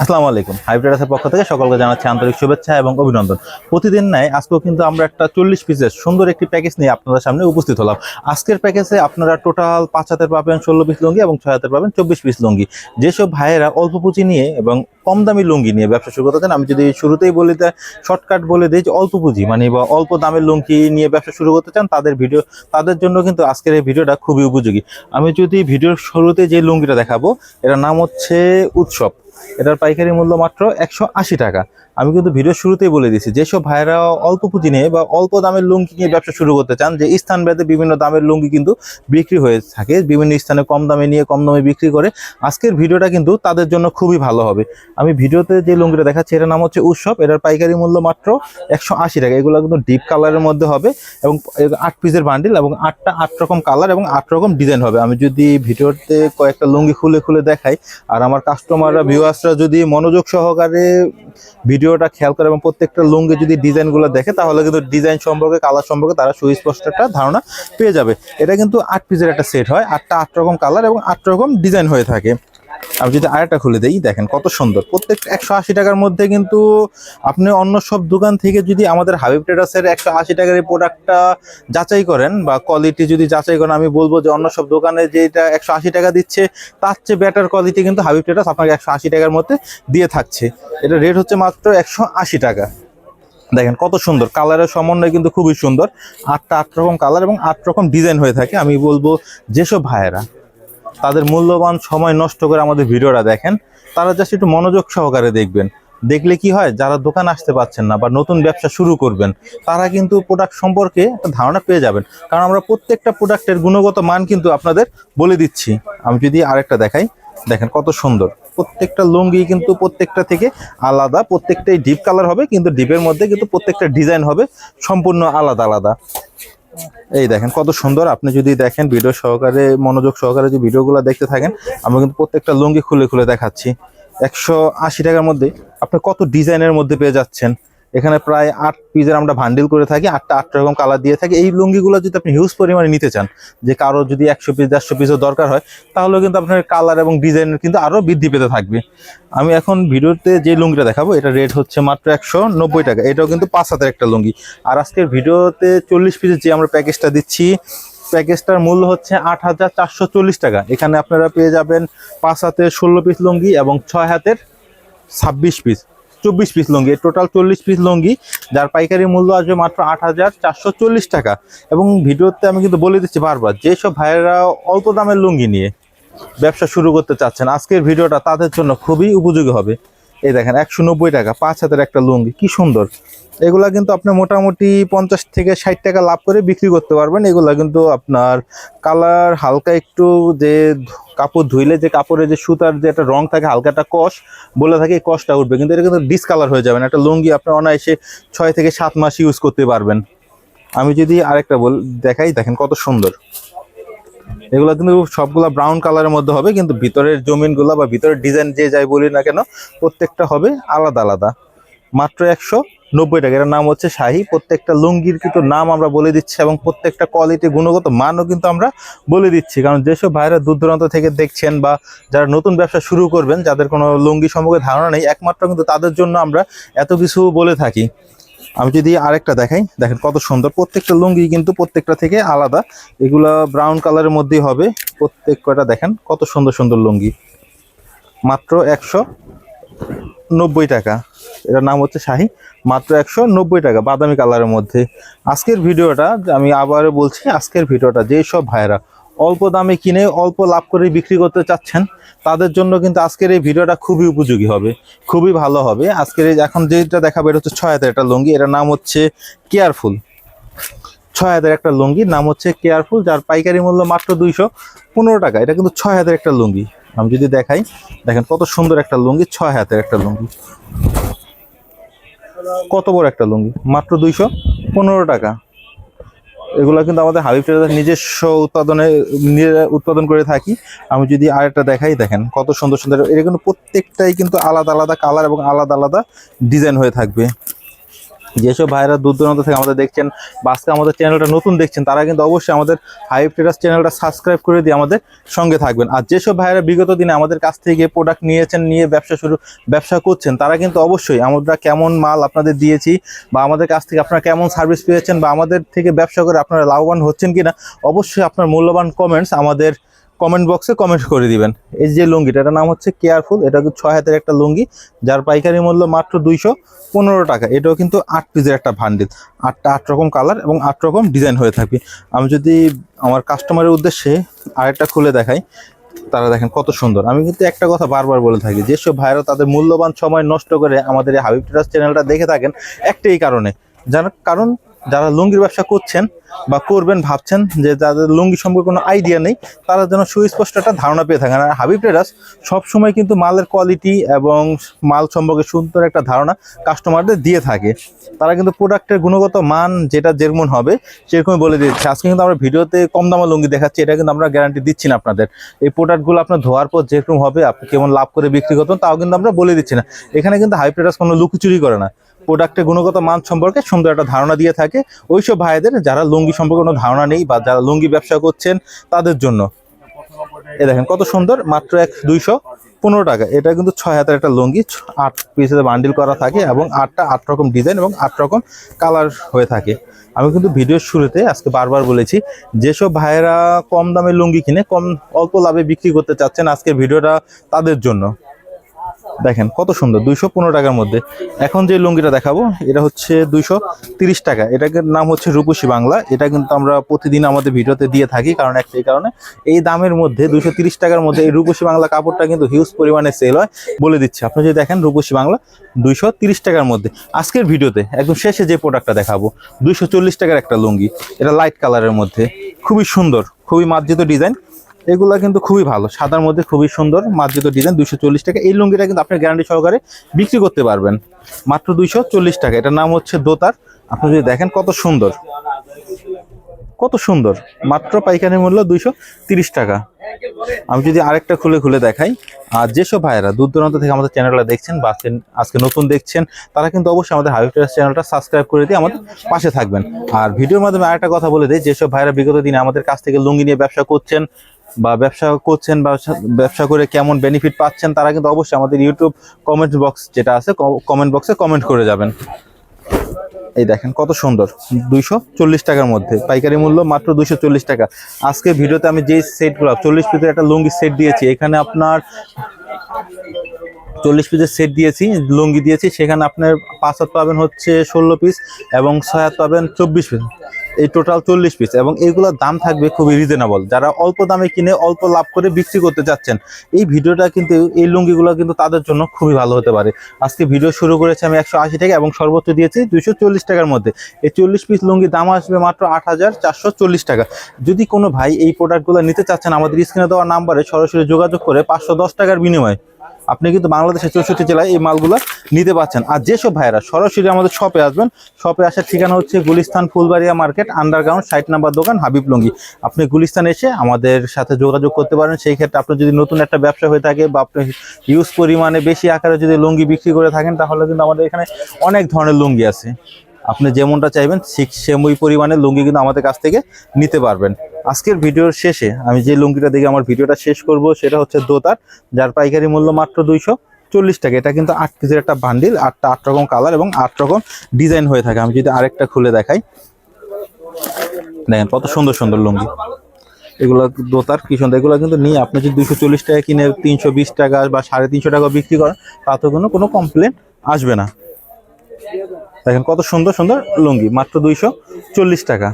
আসসালামু আলাইকুম। হাইব্রিডাসের পক্ষ থেকে সকলকে জানাচ্ছি আন্তরিক শুভেচ্ছা এবং অভিনন্দন। প্রতিদিন নাই আজকেও কিন্তু আমরা একটা চল্লিশ পিসের সুন্দর একটি প্যাকেজ নিয়ে আপনাদের সামনে উপস্থিত হলাম। আজকের প্যাকেজে আপনারা টোটাল পাঁচ হাতের পাবেন ষোলো পিস লুঙ্গি এবং ছয় হাতের পাবেন চব্বিশ পিস লুঙ্গি। যেসব ভাইয়েরা অল্প পুঁজি নিয়ে এবং কম দামি লুঙ্গি নিয়ে ব্যবসা শুরু করতে চান, আমি যদি শুরুতেই বলি দেয় শর্টকাট বলে দিই যে অল্প পুঁজি মানে বা অল্প দামের লুঙ্গি নিয়ে ব্যবসা শুরু করতে চান, তাদের ভিডিও তাদের জন্য কিন্তু আজকের এই ভিডিওটা খুবই উপযোগী। আমি যদি ভিডিওর শুরুতে যে লুঙ্গিটা দেখাবো, এটার নাম হচ্ছে উৎসব। এটার পাইকারি মূল্য মাত্র একশো আশি টাকা। আমি কিন্তু ভিডিও শুরুতেই বলে দিয়েছি, যেসব ভাইরা অল্প পুঁজি নিয়ে বা অল্প দামের লুঙ্গি নিয়ে ব্যবসা শুরু করতে চান, যে স্থান ভেদে বিভিন্ন দামের লুঙ্গি কিন্তু বিক্রি হয়ে থাকে, বিভিন্ন স্থানে কম দামে নিয়ে কম দামে বিক্রি করে, আজকের ভিডিওটা কিন্তু তাদের জন্য খুবই ভালো হবে। আমি ভিডিওতে যে লুঙ্গিটা দেখাচ্ছি, এটার নাম হচ্ছে উৎসব, এটার পাইকারি মূল্য মাত্র একশো আশি টাকা। এগুলো কিন্তু ডিপ কালারের মধ্যে হবে এবং আট পিসের বান্ডিল এবং আটটা আট রকম কালার এবং আট রকম ডিজাইন হবে। আমি যদি ভিডিওতে কয়েকটা লুঙ্গি খুলে খুলে দেখাই, আর আমার কাস্টমাররা ভিউয়ার্সরা যদি মনোযোগ সহকারে ভিডিওটা খেয়াল করে এবং প্রত্যেকটা লুঙ্গে যদি ডিজাইনগুলো দেখে, তাহলে কিন্তু ডিজাইন সম্পর্কে, কালার সম্পর্কে তারা সুস্পষ্ট একটা ধারণা পেয়ে যাবে। এটা কিন্তু আট পিসের একটা সেট হয়। আটটা আট রকম কালার এবং আট রকম ডিজাইন হয়ে থাকে। আমি যদি আরেকটা খুলে দিই, দেখেন কত সুন্দর। প্রত্যেকটা একশো আশি টাকার মধ্যে কিন্তু আপনি অন্য সব দোকান থেকে যদি আমাদের হাবিব ট্রেডার্সের একশো আশি টাকার এই প্রোডাক্টটা যাচাই করেন বা কোয়ালিটি যদি যাচাই করেন, আমি বলব যে অন্য সব দোকানে যেটা একশো আশি টাকা দিচ্ছে, তার চেয়ে বেটার কোয়ালিটি কিন্তু হাবিব ট্রেডার্স আপনাকে একশো আশি টাকার মধ্যে দিয়ে থাকছে। এটা রেট হচ্ছে মাত্র একশো আশি টাকা। দেখেন কত সুন্দর। কালারের সমন্বয় কিন্তু খুবই সুন্দর। আটটা আট রকম কালার এবং আট রকম ডিজাইন হয়ে থাকে। আমি বলব যেসব ভাইয়েরা তাদের মূল্যবান সময় নষ্ট করে আমাদের ভিডিওটা দেখেন, তারা জাস্ট একটু মনোযোগ সহকারে দেখবেন। দেখলে কি হয়, যারা দোকান আসতে পারছেন না বা নতুন ব্যবসা শুরু করবেন, তারা কিন্তু প্রোডাক্ট সম্পর্কে একটা ধারণা পেয়ে যাবেন। কারণ আমরা প্রত্যেকটা প্রোডাক্টের গুণগত মান কিন্তু আপনাদের বলে দিচ্ছি। আমি যদি আরেকটা দেখাই, দেখেন কত সুন্দর। প্রত্যেকটা লুঙ্গি কিন্তু প্রত্যেকটা থেকে আলাদা, প্রত্যেকটাই ডিপ কালার হবে, কিন্তু ডিপের মধ্যে কিন্তু প্রত্যেকটা ডিজাইন হবে সম্পূর্ণ আলাদা আলাদা। এই দেখেন, কত সুন্দর। আপনি যদি দেখেন ভিডিও সহকারে, মনোযোগ সহকারে যে ভিডিওগুলো দেখতে থাকেন, আমরা কিন্তু প্রত্যেকটা লুঙ্গি খুলে খুলে দেখাচ্ছি। একশো আশি টাকার মধ্যে আপনি কত ডিজাইনের মধ্যে পেয়ে যাচ্ছেন। এখানে প্রায় আট পিসের আমরা ভান্ডিল করে থাকি, আটটা আটটা রকম কালার দিয়ে থাকি। এই লুঙ্গিগুলো যদি আপনি হিউজ পরিমাণে নিতে চান, যে কারও যদি একশো পিস দেড়শো পিসও দরকার হয়, তাহলেও কিন্তু আপনার কালার এবং ডিজাইনের কিন্তু আরও বৃদ্ধি পেতে থাকবে। আমি এখন ভিডিওতে যে লুঙ্গিটা দেখাবো, এটা রেট হচ্ছে মাত্র একশো নব্বই টাকা। এটাও কিন্তু পাঁচ হাতের একটা লুঙ্গি। আর আজকের ভিডিওতে চল্লিশ পিসের যে আমরা প্যাকেজটা দিচ্ছি প্যাকেজটার মূল্য হচ্ছে আট হাজার চারশো চল্লিশ টাকা। এখানে আপনারা পেয়ে যাবেন পাঁচ হাতের ষোলো পিস লুঙ্গি এবং ছয় হাতের ছাব্বিশ পিস চব্বিশ পিস লঙ্গি। টোটাল চল্লিশ পিস লঙ্গি, যার পাইকারি মূল্য আসবে মাত্র আট হাজার চারশো চল্লিশ টাকা। এবং ভিডিওতে আমি কিন্তু বলে দিচ্ছি বারবার, যেসব ভাইয়েরা অল্প দামের লুঙ্গি নিয়ে ব্যবসা শুরু করতে চাচ্ছেন, আজকের ভিডিওটা তাদের জন্য খুবই উপযোগী হবে। এই দেখেন, একশো নব্বই টাকা, পাঁচ হাতের একটা লুঙ্গি, কি সুন্দর। এগুলা কিন্তু আপনি মোটামুটি পঞ্চাশ থেকে ষাট টাকা লাভ করে বিক্রি করতে পারবেন। এগুলা কিন্তু আপনার কালার হালকা একটু যে কাপড় ধুইলে যে কাপড়ের যে সুতার যে একটা রং থাকে, হালকা একটা কষ, বলে থাকে এই কষটা উঠবে। কিন্তু এটা কিন্তু ডিসকালার হয়ে যাবে না। একটা লুঙ্গি আপনি অনায়াসে ছয় থেকে সাত মাস ইউজ করতে পারবেন। আমি যদি আরেকটা বল দেখাই, দেখেন কত সুন্দর। এগুলো কিন্তু সবগুলো ব্রাউন কালারের মধ্যে হবে, কিন্তু ভিতরের জমিনগুলো বা ভিতরের ডিজাইন যে যাই বলি না কেন, প্রত্যেকটা হবে আলাদা আলাদা। মাত্র একশো নব্বই টাকা। এটার নাম হচ্ছে শাহি। প্রত্যেকটা লুঙ্গির কিন্তু নাম আমরা বলে দিচ্ছি এবং প্রত্যেকটা কোয়ালিটি গুণগত মানও কিন্তু আমরা বলে দিচ্ছি। কারণ যেসব ভাইরা দূর দূরান্ত থেকে দেখছেন বা যারা নতুন ব্যবসা শুরু করবেন, যাদের কোনো লুঙ্গি সম্পর্কে ধারণা নেই, একমাত্র কিন্তু তাদের জন্য আমরা এত কিছু বলে থাকি। আমি যদি আরেকটা দেখাই, দেখেন কত সুন্দর। প্রত্যেকটা লুঙ্গি কিন্তু প্রত্যেকটা থেকে আলাদা। এগুলা ব্রাউন কালারের মধ্যেই হবে। প্রত্যেক কয়টা দেখেন, কত সুন্দর সুন্দর লুঙ্গি। মাত্র একশো নব্বই টাকা। এটার নাম হচ্ছে শাহি। মাত্র একশো নব্বই টাকা বাদামি কালারের মধ্যে। আজকের ভিডিওটা আমি আবারও বলছি, আজকের ভিডিওটা যেই সব ভাইরা অল্প দামে কিনে অল্প লাভ করে বিক্রি করতে চাচ্ছেন, তাদের জন্য কিন্তু আজকের এই ভিডিওটা খুবই উপযোগী হবে, খুবই ভালো হবে। আজকের এখন যেটা দেখাবো এটা হচ্ছে, ছয় একটা লুঙ্গি, এটার নাম হচ্ছে কেয়ারফুল। ছয় হাতের একটা লুঙ্গি নাম হচ্ছে কেয়ারফুল, যার পাইকারি মূল্য মাত্র দুইশো পনেরো টাকা। এটা কিন্তু ছয় হাতের একটা লুঙ্গি। আমি যদি দেখাই, দেখেন কত সুন্দর একটা লুঙ্গি, ছয় হাতের একটা লুঙ্গি। কত বড় একটা লুঙ্গি? মাত্র দুইশো পনেরো টাকা। এগুলো কিন্তু আমাদের হাবিব ট্রেডার নিজস্ব উৎপাদনে উৎপাদন করে থাকি। আমি যদি আরেকটা দেখাই, দেখেন কত সুন্দর সুন্দর, এটা কিন্তু প্রত্যেকটাই কিন্তু আলাদা আলাদা কালার এবং আলাদা আলাদা ডিজাইন হয়ে থাকবে। যেসব ভাইরা দূর দূরান্ত থেকে আমাদের দেখছেন বা আজকে আমাদের চ্যানেলটা নতুন দেখছেন, তারা কিন্তু অবশ্যই আমাদের হাইপ ট্রেডার্স চ্যানেলটা সাবস্ক্রাইব করে দিয়ে আমাদের সঙ্গে থাকবেন। আর যেসব ভাইরা বিগত দিনে আমাদের কাছ থেকে প্রোডাক্ট নিয়েছেন, নিয়ে ব্যবসা শুরু, ব্যবসা করছেন, তারা কিন্তু অবশ্যই আমরা কেমন মাল আপনাদের দিয়েছি বা আমাদের কাছ থেকে আপনারা কেমন সার্ভিস পেয়েছেন বা আমাদের থেকে ব্যবসা করে আপনারা লাভবান হচ্ছেন কিনা, অবশ্যই আপনার মূল্যবান কমেন্টস আমাদের কমেন্ট বক্সে কমেন্ট করে দিবেন। এই যে লুঙ্গিটা, এটার নাম হচ্ছে কেয়ারফুল এটা ছয় হাতের একটা লুঙ্গি, যার পাইকারি মূল্য মাত্র দুইশো পনেরো টাকা। এটাও কিন্তু আট পিসের একটা ভান্ডিল আটটা আট রকম কালার এবং আট রকম ডিজাইন হয়ে থাকবে। আমি যদি আমার কাস্টমারের উদ্দেশ্যে আরেকটা খুলে দেখাই, তারা দেখেন কত সুন্দর। আমি কিন্তু একটা কথা বারবার বলে থাকি, যেসব ভাইরা তাদের মূল্যবান সময় নষ্ট করে আমাদের এই হাবিব ট্রাস চ্যানেলটা দেখে থাকেন, একটাই কারণে। যার কারণ যারা লুঙ্গির ব্যবসা করছেন বা করবেন, ভাবছেন যে যাদের লুঙ্গি সম্পর্কে কোনো আইডিয়া নেই, তারা যেন সুস্পষ্ট একটা ধারণা পেয়ে থাকেন। আর হাবিব ট্রেডার্স সবসময় কিন্তু মালের কোয়ালিটি এবং মাল সম্পর্কে সুন্দর একটা ধারণা কাস্টমারদের দিয়ে থাকে। তারা কিন্তু প্রোডাক্টের গুণগত মান যেটা যেরকম হবে, সেরকমই বলে দিচ্ছে। আজকে কিন্তু আমরা ভিডিওতে কম দামে লুঙ্গি দেখাচ্ছি, এটা কিন্তু আমরা গ্যারান্টি দিচ্ছি না আপনাদের। এই প্রোডাক্টগুলো আপনার ধোয়ার পর যেরকম হবে, আপনি কেমন লাভ করে বিক্রি করতেন, তাও কিন্তু আমরা বলে দিচ্ছি না। এখানে কিন্তু হাই ট্রেডার্স কোনো লুকোচুরি করে না। প্রোডাক্টের গুণগত মান সম্পর্কে সুন্দর একটা ধারণা দিয়ে থাকে। ওইসব ভাইদের যারা লুঙ্গি সম্পর্কে কোনো ধারণা নেই বা যারা লুঙ্গি ব্যবসা করছেন, তাদের জন্য। এ দেখেন কত সুন্দর, মাত্র এক দুইশো পনেরো টাকা। এটা কিন্তু ছয় হাতের একটা লুঙ্গি, আট পিসের বান্ডিল করা থাকে এবং আটটা আট রকম ডিজাইন এবং আট রকম কালার হয়ে থাকে। আমি কিন্তু ভিডিওর শুরুতে আজকে বারবার বলেছি, যেসব ভাইয়েরা কম দামে লুঙ্গি কিনে, কম অল্প লাভে বিক্রি করতে চাচ্ছেন আজকের ভিডিওটা তাদের জন্য। দেখেন কত সুন্দর, দুইশো পনেরো টাকার মধ্যে। এখন যে লুঙ্গিটা দেখাবো, এটা হচ্ছে দুইশো তিরিশ টাকা। এটাকে নাম হচ্ছে রূপসী বাংলা। এটা কিন্তু আমরা প্রতিদিন আমাদের ভিডিওতে দিয়ে থাকি, কারণ একটাই কারণে। এই দামের মধ্যে, দুইশো তিরিশ টাকার মধ্যে এই রূপসী বাংলা কাপড়টা কিন্তু হিউজ পরিমাণে সেল হয় বলে দিচ্ছে। আপনি যদি দেখেন রূপসী বাংলা, দুইশো তিরিশ টাকার মধ্যে। আজকের ভিডিওতে একদম শেষে যে প্রোডাক্টটা দেখাবো, দুইশো চল্লিশ টাকার একটা লুঙ্গি। এটা লাইট কালারের মধ্যে। খুবই সুন্দর, খুবই মার্জিত ডিজাইন এগুলা কিন্তু খুবই ভালো। সাদার মধ্যে খুবই সুন্দর, মার্জিত ডিজাইন দুইশো চল্লিশ টাকা। এই লুঙ্গিটা কিন্তু আপনি গ্যারান্টি সহকারে বিক্রি করতে পারবেন। মাত্র দুইশো চল্লিশ টাকা। এটার নাম হচ্ছে দোতার। আপনি যদি দেখেন কত সুন্দর। কত সুন্দর। মাত্র পাইকারি মূল্য দুইশো টাকা। আমি যদি আরেকটা খুলে খুলে দেখাই, আর যেসব ভাইয়েরা দূর দূরান্ত থেকে আমাদের চ্যানেলটা দেখছেন বা আজকে- নতুন দেখছেন, তারা কিন্তু অবশ্যই আমাদের হাইভ চ্যানেলটা সাবস্ক্রাইব করে দিয়ে আমাদের পাশে থাকবেন। আর ভিডিওর মাধ্যমে আরেকটা কথা বলে দিই, যেসব ভাইয়েরা বিগত দিনে আমাদের কাছ থেকে লুঙ্গি নিয়ে ব্যবসা করছেন বা ব্যবসা করছেন বা ব্যবসা করে কেমন বেনিফিট পাচ্ছেন, তারা কিন্তু অবশ্যই আমাদের ইউটিউব কমেন্ট বক্স যেটা আছে কমেন্ট বক্সে কমেন্ট করে যাবেন। এই দেখেন কত সুন্দর, দুইশো চল্লিশ টাকার মধ্যে। পাইকারি মূল্য মাত্র দুইশো চল্লিশ টাকা। আজকে ভিডিওতে আমি যে সেটগুলো চল্লিশ পিসের একটা লুঙ্গি সেট দিয়েছি, এখানে আপনার চল্লিশ পিসের সেট দিয়েছি, লুঙ্গি দিয়েছি, সেখানে আপনার পাঁচ হাত পাবেন হচ্ছে ষোলো পিস এবং ছয় হাত পাবেন চব্বিশ পিস এই টোটাল চল্লিশ পিস এবং এইগুলোর দাম থাকবে খুবই রিজনেবল যারা অল্প দামে কিনে, অল্প লাভ করে বিক্রি করতে চাচ্ছেন এই ভিডিওটা কিন্তু, এই লুঙ্গিগুলো কিন্তু তাদের জন্য খুবই ভালো হতে পারে। আজকে ভিডিও শুরু করেছি আমি একশো আশি টাকা এবং সর্বোচ্চ দিয়েছি দুইশো চল্লিশ টাকার মধ্যে। এই চল্লিশ পিস লুঙ্গির দাম আসবে মাত্র আট হাজার চারশো চল্লিশ টাকা। যদি কোনো ভাই এই প্রোডাক্টগুলো নিতে চাচ্ছেন, আমাদের স্ক্রিনে দেওয়া নাম্বারে সরাসরি যোগাযোগ করে পাঁচশো দশ টাকার বিনিময়ে। আপনি কিন্তু বাংলাদেশের চৌষট্টি জেলায় এই মালগুলো নিতে পাচ্ছেন। আর যেসব ভাইরা সরাসরি আমাদের শপে আসবেন শপে আসার ঠিকানা হচ্ছে গুলিস্তান ফুলবাড়িয়া মার্কেট আন্ডারগ্রাউন্ড ষাট নাম্বার দোকান, হাবিব লুঙ্গি। আপনি গুলিস্তান এসে আমাদের সাথে যোগাযোগ করতে পারেন। সেই ক্ষেত্রে আপনার যদি নতুন একটা ব্যবসা হয়ে থাকে বা আপনি ইউজ পরিমাণে বেশি আকারে যদি লুঙ্গি বিক্রি করে থাকেন, তাহলে কিন্তু আমাদের এখানে অনেক ধরনের লুঙ্গি আছে। আপনি যেমনটা চাইবেন, ঠিক সেমই পরিমাণে লুঙ্গি কিন্তু আমাদের কাছ থেকে নিতে পারবেন। আজকের ভিডিওর শেষে আমি যে লুঙ্গিটা দেখে আমার ভিডিওটা শেষ করব, সেটা হচ্ছে দোতার, যার পাইকারি মূল্য মাত্র দুইশো চল্লিশ টাকা। এটা কিন্তু আট পিসের একটা বান্ডিল, আটটা আট রকম কালার এবং আট রকম ডিজাইন হয়ে থাকে। আমি যদি আরেকটা খুলে দেখাই। দেখেন কত সুন্দর সুন্দর লুঙ্গি। এগুলো দোতার কি সুন্দর, এগুলো কিন্তু নিয়ে আপনি যদি দুশো চল্লিশ টাকা কিনে তিনশো বিশ টাকা বা সাড়ে তিনশো টাকা বিক্রি করেন তাতে কোনো কোনো কমপ্লেন আসবে না। দেখেন কত সুন্দর সুন্দর লুঙ্গি মাত্র দুইশো চল্লিশ টাকা।